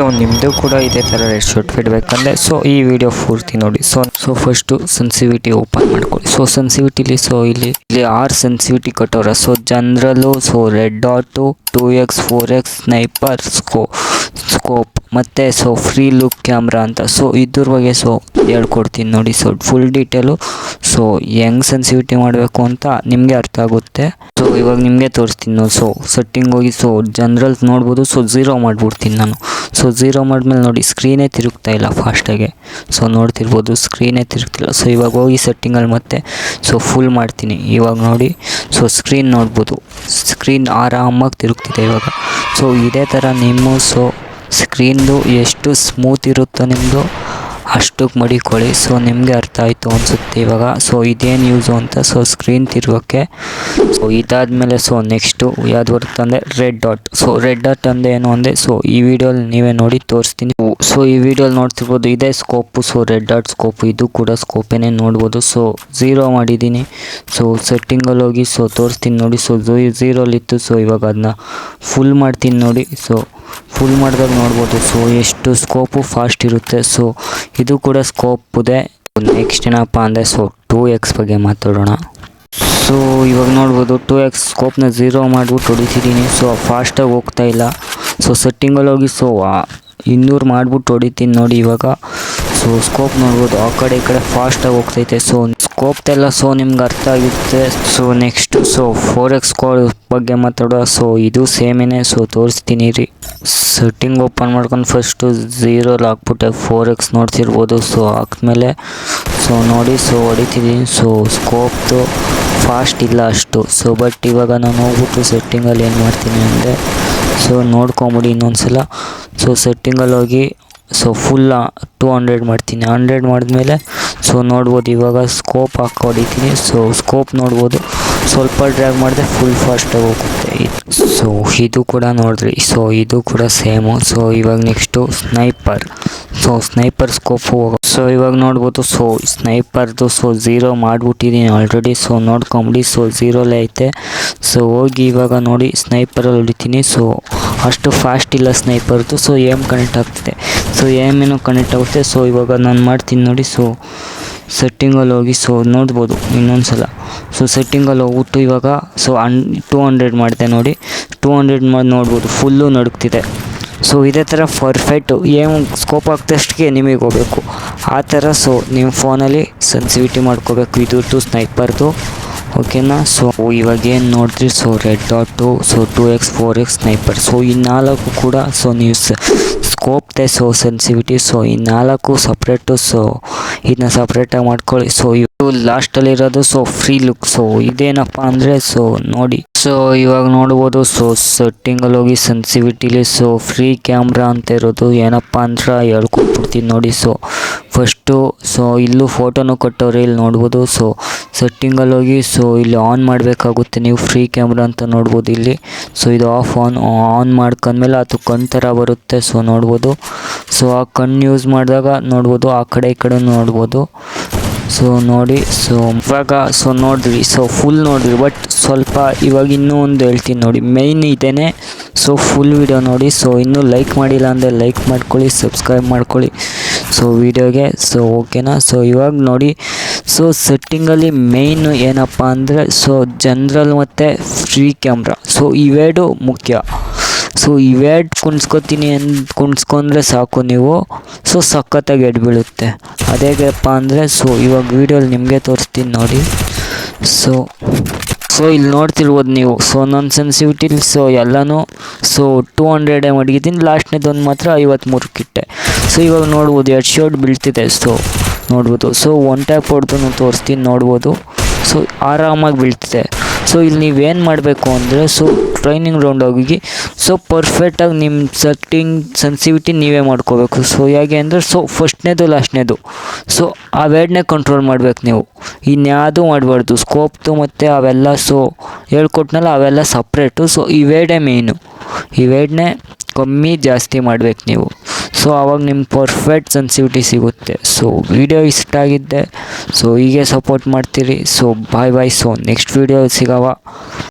So ನಿಮ್ಮದು ಕೂಡ ಇದೇ ಥರ ರೆಡ್ ಶರ್ಟ್ ಬೇಕಂದ್ರೆ ಸೊ ಈ ವಿಡಿಯೋ ಪೂರ್ತಿ ನೋಡಿ. So so first sensitivity open ಮಾಡ್ಕೊಳ್ಳಿ. ಸೊ ಸೆನ್ಸಿವಿಟಿಲಿ ಸೊ ಇಲ್ಲಿ ಇಲ್ಲಿ ಆರು ಸೆನ್ಸಿವಿಟಿ ಕೊಟ್ಟವ್ರೆ. ಸೊ ಜನರಲ್ಲು so red dot two X four X sniper sco scope ಮತ್ತು ಸೊ ಫ್ರೀ ಲುಕ್ ಕ್ಯಾಮ್ರಾ ಅಂತ. ಸೊ ಇದ್ರ ಬಗ್ಗೆ ಸೊ ಹೇಳ್ಕೊಡ್ತೀನಿ ನೋಡಿ. ಸೊ ಫುಲ್ ಡೀಟೇಲು ಸೊ ಹೆಂಗ್ ಸೆನ್ಸಿವಿಟಿ ಮಾಡಬೇಕು ಅಂತ ನಿಮಗೆ ಅರ್ಥ ಆಗುತ್ತೆ. ಇವಾಗ ನಿಮಗೆ ತೋರಿಸ್ತೀನಿ ನೋಡಿ ಸೊ ಸೆಟ್ಟಿಂಗ್ ಹೋಗಿ ಸೊ ಜನರಲ್ ನೋಡ್ಬೋದು ಸೊ ಝೀರೋ ಮಾಡಿಬಿಡ್ತೀನಿ ನಾನು. ಸೊ ಝೀರೋ ಮಾಡಿದ್ಮೇಲೆ ನೋಡಿ ಸ್ಕ್ರೀನೇ ತಿರುಗ್ತಾ ಇಲ್ಲ ಫಾಸ್ಟಾಗೆ ಸೊ ನೋಡ್ತಿರ್ಬೋದು ಸ್ಕ್ರೀನೇ ತಿರುಗ್ತಿಲ್ಲ. ಸೊ ಇವಾಗ ಹೋಗಿ ಸೆಟ್ಟಿಂಗಲ್ಲಿ ಮತ್ತೆ ಸೊ ಫುಲ್ ಮಾಡ್ತೀನಿ. ಇವಾಗ ನೋಡಿ ಸೊ ಸ್ಕ್ರೀನ್ ನೋಡ್ಬೋದು. ಸ್ಕ್ರೀನ್ ಆರಾಮಾಗಿ ತಿರುಗ್ತಿದೆ ಇವಾಗ. ಸೊ ಇದೇ ಥರ ನಿಮ್ಮ ಸೊ ಸ್ಕ್ರೀನ್ದು ಎಷ್ಟು ಸ್ಮೂತ್ ಇರುತ್ತೋ ನಿಮ್ಮದು ಅಷ್ಟಕ್ಕೆ ಮಡಿಕೊಳ್ಳಿ ಸೊ ನಿಮಗೆ ಅರ್ಥ ಆಯಿತು ಅನಿಸುತ್ತೆ ಇವಾಗ. ಸೊ ಇದೇನು ಯೂಸು ಅಂತ. ಸೊ ಸ್ಕ್ರೀನ್ ತಿರುಗೋಕ್ಕೆ ಸೊ ಇದಾದಮೇಲೆ ಸೊ ನೆಕ್ಸ್ಟು ಯಾವ್ದು ಬರುತ್ತಂದರೆ red dot so red dot ಅಂದರೆ ಏನು ಅಂದರೆ ಸೊ ಈ ವಿಡಿಯೋಲಿ ನೀವೇ ನೋಡಿ ತೋರಿಸ್ತೀನಿ. ಸೊ ಈ ವಿಡಿಯೋಲಿ ನೋಡ್ತಿರ್ಬೋದು ಇದೇ scope so red dot scope ಇದು ಕೂಡ ಸ್ಕೋಪೇನೇ ನೋಡ್ಬೋದು. ಸೊ ಝೀರೋ ಮಾಡಿದ್ದೀನಿ. ಸೊ ಸೆಟ್ಟಿಂಗಲ್ಲಿ ಹೋಗಿ ಸೊ ತೋರಿಸ್ತೀನಿ ನೋಡಿ. ಸೊ ಝೀರೋಲಿತ್ತು ಸೊ ಇವಾಗ ಅದನ್ನ ಫುಲ್ ಮಾಡ್ತೀನಿ ನೋಡಿ. ಸೊ ಫುಲ್ ಮಾಡಿದಾಗ ನೋಡ್ಬೋದು. ಸೊ ಎಷ್ಟು ಸ್ಕೋಪು ಫಾಸ್ಟ್ ಇರುತ್ತೆ. ಸೊ ಇದು ಕೂಡ ಸ್ಕೋಪ್ ಇದೆ. ನೆಕ್ಸ್ಟ್ ಏನಪ್ಪ ಅಂದರೆ ಸೊ ಟೂ ಎಕ್ಸ್ ಬಗ್ಗೆ ಮಾತಾಡೋಣ. ಸೊ ಇವಾಗ ನೋಡ್ಬೋದು ಟೂ ಎಕ್ಸ್ ಸ್ಕೋಪ್ನ ಝೀರೋ ಮಾಡಿಬಿಟ್ಟು ಹೊಡಿತಿದ್ದೀನಿ. ಸೊ ಫಾಸ್ಟಾಗಿ ಹೋಗ್ತಾ ಇಲ್ಲ. ಸೊ ಸೆಟ್ಟಿಂಗಲ್ಲಿ ಹೋಗಿ ಸೊ ಇನ್ನೂರು ಮಾಡಿಬಿಟ್ಟು ಹೊಡಿತೀನಿ ನೋಡಿ ಇವಾಗ. ಸೊ ಸ್ಕೋಪ್ ನೋಡ್ಬೋದು. ಆ ಕಡೆ ಈ ಕಡೆ ಫಾಸ್ಟಾಗಿ ಹೋಗ್ತೈತೆ. ಸೊ ಸ್ಕೋಪ್ದೆಲ್ಲ ಸೊ ನಿಮ್ಗೆ ಅರ್ಥ ಆಗುತ್ತೆ. So next so four X ಕೋ ಬಗ್ಗೆ ಮಾತಾಡೋ ಸೊ ಇದು ಸೇಮೇನೆ ಸೊ ತೋರಿಸ್ತೀನಿ ರೀ. ಸೆಟ್ಟಿಂಗ್ ಓಪನ್ ಮಾಡ್ಕೊಂಡು ಫಸ್ಟು ಝೀರೋಲಿ ಹಾಕ್ಬಿಟ್ಟೆ ಫೋರ್ ಎಕ್ಸ್ ನೋಡ್ತಿರ್ಬೋದು. ಸೊ ಹಾಕ್ಮೇಲೆ ಸೊ ನೋಡಿ ಸೊ ಹೊಡಿತಿದ್ದೀನಿ. ಸೊ ಸ್ಕೋಪ್ದು ಫಾಸ್ಟ್ ಇಲ್ಲ ಅಷ್ಟು. ಸೊ ಬಟ್ ಇವಾಗ ನಾನು ಹೋಗ್ಬಿಟ್ಟು ಸೆಟ್ಟಿಂಗಲ್ಲಿ ಏನು ಮಾಡ್ತೀನಿ ಅಂದರೆ ಸೊ ನೋಡ್ಕೊಂಬಿಡಿ ಇನ್ನೊಂದು ಸಲ ಸೊ ಸೆಟ್ಟಿಂಗಲ್ಲಿ ಹೋಗಿ ಸೊ ಫುಲ್ ಟೂ ಹಂಡ್ರೆಡ್ ಮಾಡ್ತೀನಿ. ಹಂಡ್ರೆಡ್ ಮಾಡಿದ್ಮೇಲೆ ಸೊ ನೋಡ್ಬೋದು, ಇವಾಗ ಸ್ಕೋಪ್ ಹಾಕಿ ಸೊ ಸ್ಕೋಪ್ ನೋಡ್ಬೋದು. ಸ್ವಲ್ಪ ಡ್ರ್ಯಾಗ್ ಮಾಡಿದೆ ಫುಲ್ ಫಾಸ್ಟಾಗಿ ಹೋಗುತ್ತೆ. ಸೊ ಇದು ಕೂಡ ನೋಡಿದ್ರಿ ಸೊ ಇದು ಕೂಡ ಸೇಮು ಸೊ ಇವಾಗ next sniper so sniper scope so ಇವಾಗ ನೋಡ್ಬೋದು ಸೊ ಸ್ನೈಪರ್ದು ಸೊ ಝೀರೋ ಮಾಡಿಬಿಟ್ಟಿದ್ದೀನಿ ಆಲ್ರೆಡಿ ಸೊ ನೋಡ್ಕೊಂಬಿಡಿ. ಸೊ ಝೀರೋಲೇ ಐತೆ. ಸೊ ಹೋಗಿ ಇವಾಗ ನೋಡಿ ಸ್ನೈಪರಲ್ಲಿ ಹೊಡಿತೀನಿ. ಸೊ ಅಷ್ಟು ಫಾಸ್ಟ್ ಇಲ್ಲ ಸ್ನೈಪರ್ದು ಸೊ ಏಮ್ ಕನೆಕ್ಟ್ ಆಗ್ತಿದೆ. ಸೊ ಏಮೇನೋ ಕನೆಕ್ಟ್ ಆಗುತ್ತೆ ಸೊ, ಇವಾಗ ನಾನು ಮಾಡ್ತೀನಿ ನೋಡಿ, ಸೊ ಸೆಟ್ಟಿಂಗಲ್ಲಿ ಹೋಗಿ, ಸೊ, ನೋಡ್ಬೋದು ಇನ್ನೊಂದು ಸಲ ಸೊ ಸೆಟ್ಟಿಂಗಲ್ಲಿ ಹೋಗ್ಬಿಟ್ಟು ಇವಾಗ, ಸೊ ಅನ್ ಟೂ ಹಂಡ್ರೆಡ್ ಮಾಡಿದೆ ನೋಡಿ. ಟೂ ಹಂಡ್ರೆಡ್ ಮಾಡಿ ನೋಡ್ಬೋದು ಫುಲ್ಲು ನಡುಕ್ತಿದೆ ಸೊ, ಇದೇ ಥರ ಪರ್ಫೆಕ್ಟು ಏನು ಸ್ಕೋಪ್ ಆಗ್ತಷ್ಟಕ್ಕೆ ನಿಮಗೆ ಹೋಗಬೇಕು. ಆ ಥರ ಸೊ ನಿಮ್ಮ ಫೋನಲ್ಲಿ ಸೆನ್ಸಿವಿಟಿ ಮಾಡ್ಕೋಬೇಕು. ಇದ್ರದ್ದು ಸ್ನೈಪರ್ದು ಓಕೆನಾ? ಸೊ, ಇವಾಗ ಏನು ನೋಡಿದ್ರಿ, so red dot so two X four X sniper so, ಈ ನಾಲ್ಕು ಕೂಡ, ಸೊ, ನೀವು ಸ್ಕೋಪ್ದೆ ಸೊ ಸೆನ್ಸಿವಿಟಿ ಸೊ ಈ ನಾಲ್ಕು ಸಪ್ರೇಟು ಸೊ ಇದನ್ನ ಸಪ್ರೇಟಾಗಿ ಮಾಡ್ಕೊಳ್ಳಿ. ಸೊ ಇದು ಲಾಸ್ಟಲ್ಲಿರೋದು ಸೊ ಫ್ರೀ ಲುಕ್ ಸೊ ಇದೇನಪ್ಪ ಅಂದರೆ ಸೊ ನೋಡಿ. ಸೊ ಇವಾಗ ನೋಡ್ಬೋದು ಸೊ ಸೆಟ್ಟಿಂಗಲ್ಲಿ ಹೋಗಿ ಸೆನ್ಸಿವಿಟಿಲಿ ಸೊ ಫ್ರೀ ಕ್ಯಾಮ್ರಾ ಅಂತ ಇರೋದು ಏನಪ್ಪ ಅಂದ್ರೆ ಹೇಳ್ಕೊಟ್ಬಿಡ್ತೀನಿ ನೋಡಿ ಸೊ ಫಸ್ಟು ಸೊ ಇಲ್ಲೂ ಫೋಟೋನು ಕೊಟ್ಟವ್ರೆ, ಇಲ್ಲಿ ನೋಡ್ಬೋದು ಸೊ ಸೆಟ್ಟಿಂಗಲ್ಲಿ ಹೋಗಿ ಸೊ ಇಲ್ಲಿ ಆನ್ ಮಾಡಬೇಕಾಗುತ್ತೆ, ನೀವು ಫ್ರೀ ಕ್ಯಾಮ್ರಾ ಅಂತ ನೋಡ್ಬೋದು ಇಲ್ಲಿ. ಸೊ ಇದು ಆಫ್ ಆನ್ ಆನ್ ಮಾಡ್ಕೊಂಡ್ಮೇಲೆ ಅದು ಕಣ್ ಥರ ಬರುತ್ತೆ ಸೊ ನೋಡ್ಬೋದು. ಸೊ ಆ ಕಣ್ಣು ಯೂಸ್ ಮಾಡಿದಾಗ ನೋಡ್ಬೋದು, ಆ ಕಡೆ ಈ ಕಡೆ ನೋಡ್ಬೋದು. ಸೊ ನೋಡಿ ಸೊ ಇವಾಗ ಸೊ ನೋಡಿರಿ ಸೊ ಫುಲ್ ನೋಡಿದ್ವಿ ಬಟ್ ಸ್ವಲ್ಪ ಇವಾಗ ಇನ್ನೂ ಒಂದು ಹೇಳ್ತೀನಿ ನೋಡಿ ಮೇಯ್ನ್ ಇದೇನೆ ಸೊ ಫುಲ್ ವಿಡಿಯೋ ನೋಡಿ ಸೊ ಇನ್ನೂ ಲೈಕ್ ಮಾಡಿಲ್ಲ ಅಂದರೆ ಲೈಕ್ ಮಾಡ್ಕೊಳ್ಳಿ ಸಬ್ಸ್ಕ್ರೈಬ್ ಮಾಡ್ಕೊಳ್ಳಿ. ಸೊ ವಿಡಿಯೋಗೆ ಸೊ ಓಕೆನಾ ಸೊ ಇವಾಗ ನೋಡಿ ಸೊ ಸೆಟ್ಟಿಂಗಲ್ಲಿ ಮೇಯ್ನು ಏನಪ್ಪ ಅಂದರೆ ಸೊ ಜನ್ರಲ್ ಮತ್ತು ಫ್ರೀ ಕ್ಯಾಮ್ರಾ ಸೊ ಇವೆರಡು ಮುಖ್ಯ. ಸೊ ಇವೆರಡು ಕುಣಿಸ್ಕೊತೀನಿ ಅಂದ್ ಕುಣಿಸ್ಕೊಂಡ್ರೆ ಸಾಕು ನೀವು. ಸೊ ಸಖತ್ತಾಗಿ ಎಡ್ ಬೀಳುತ್ತೆ. ಅದೇಗಪ್ಪ ಅಂದರೆ ಸೊ ಇವಾಗ ವೀಡಿಯೋಲಿ ನಿಮಗೆ ತೋರಿಸ್ತೀನಿ ನೋಡಿ. ಸೊ ಸೊ ಇಲ್ಲಿ ನೋಡ್ತಿರ್ಬೋದು ನೀವು. ಸೊ ನನ್ನ ಸೆನ್ಸಿವಿಟಿಲಿ ಸೊ ಎಲ್ಲನೂ ಸೊ ಟೂ ಹಂಡ್ರೆಡೇ ಮಡಗಿದ್ದೀನಿ ಲಾಸ್ಟ್ನೇದೊಂದು ಮಾತ್ರ ಐವತ್ತ್ಮೂರಕ್ಕಿಟ್ಟೆ ಸೊ ಇವಾಗ ನೋಡ್ಬೋದು, ಎರಡು ಶರ್ಟ್ ಬೀಳ್ತಿದೆ. ಸೊ ನೋಡ್ಬೋದು. ಸೊ ಒನ್ ಟ್ಯಾಪ್ ಹೊಡೆದು ತೋರಿಸ್ತೀನಿ, ನೋಡ್ಬೋದು. ಸೊ ಆರಾಮಾಗಿ ಬೀಳ್ತಿದೆ. ಸೊ ಇಲ್ಲಿ ನೀವೇನು ಮಾಡಬೇಕು ಅಂದರೆ ಸೊ ಟ್ರೈನಿಂಗ್ ರೌಂಡ್ ಹೋಗಿ ಸೊ ಪರ್ಫೆಕ್ಟಾಗಿ ನಿಮ್ಮ ಸೆಟ್ಟಿಂಗ್ ಸೆನ್ಸಿವಿಟಿ ನೀವೇ ಮಾಡ್ಕೋಬೇಕು. ಸೊ ಹೇಗೆ ಅಂದರೆ ಸೊ ಫಸ್ಟ್ನೇದು ಲಾಸ್ಟ್ನೇದು ಸೊ ಅವೆರಡನ್ನೇ ಕಂಟ್ರೋಲ್ ಮಾಡ್ಬೇಕು ನೀವು. ಇನ್ಯಾವುದೂ ಮಾಡಬಾರ್ದು. ಸ್ಕೋಪ್ದು ಮತ್ತು ಅವೆಲ್ಲ ಸೊ ಹೇಳ್ಕೊಟ್ನಲ್ಲ, ಅವೆಲ್ಲ ಸಪ್ರೇಟು ಸೊ ಇವೆರಡೇ ಮೇಯ್ನು ಇವೆರಡನ್ನೇ ಕಮ್ಮಿ ಜಾಸ್ತಿ ಮಾಡ್ಬೇಕು ನೀವು. ಸೊ ಆವಾಗ ನಿಮ್ಮ ಪರ್ಫೆಕ್ಟ್ ಸೆನ್ಸಿವಿಟಿ ಸಿಗುತ್ತೆ. ಸೊ ವಿಡಿಯೋ ಇಷ್ಟ ಆಗಿದ್ದೆ. ಸೊ ಹೀಗೆ ಸಪೋರ್ಟ್ ಮಾಡ್ತೀರಿ. So bye bye so next video ಸಿಗವ.